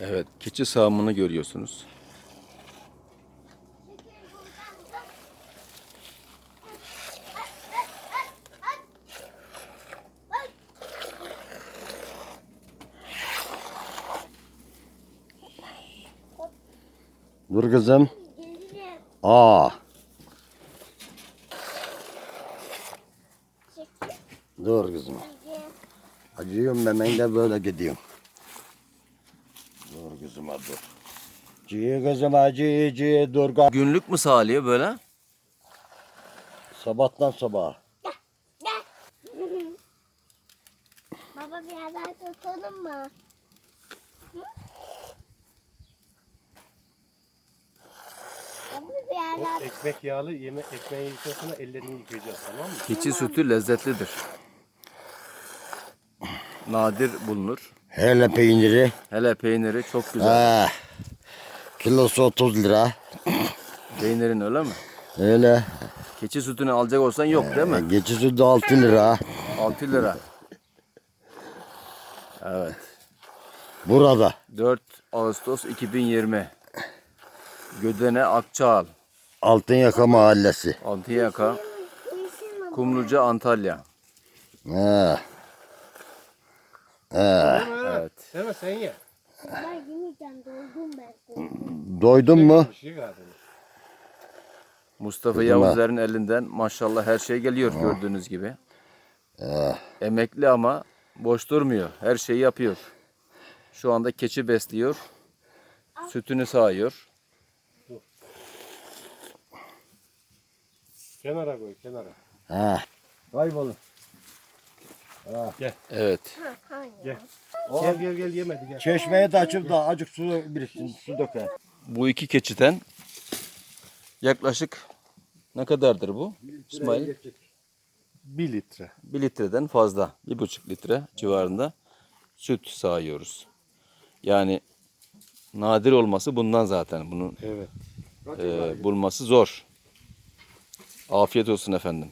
Evet, keçi sağımını görüyorsunuz. Dur kızım. Aa. Dur kızım. Acıyorum ben, ben de böyle gidiyorum. Dur kızım dur. Ciğer kızım acı ciğer dur. Günlük mü sağlıyor böyle? Sabahtan sabaha. Baba bir yerden tutalım mı? Hı? Baba bir yerden O ekmek yağlı yeme ekmeği yedikten sonra ellerini yıkayacağız tamam mı? Keçi sütü lezzetlidir. Nadir bulunur. Hele peyniri. Hele peyniri çok güzel. Ha. Kilosu 30 lira. Peynirin öyle mi? Öyle. Keçi sütünü alacak olsan yok değil mi? Geçisi de 6 lira. 6 lira. Evet. Burada. 4 Ağustos 2020. Gödene Akçaal. Altınyaka Mahallesi. Mi? Kumluca Antalya. Ha. Evet. Değil mi sen ye? Ben yemeyeceğim doldum ben. Doydun mu? Bir şey. Mustafa Dedim ha. Yavuzlar'ın elinden maşallah her şey geliyor gördüğünüz gibi. Emekli ama boş durmuyor. Her şeyi yapıyor. Şu anda keçi besliyor. Sütünü sağıyor. Kenara koy kenara. Ha. Kaybolun. Evet. Gel. Gel gel gel yemedi gel. Çeşmeye de açıp da acık su biriksin, su döker. Bu iki keçiden yaklaşık ne kadardır bu? İsmail? Bir litre. Bir litreden fazla. Bir buçuk litre civarında süt sağıyoruz. Yani nadir olması bundan zaten. Bunun Evet. e, bulması zor. Afiyet olsun efendim.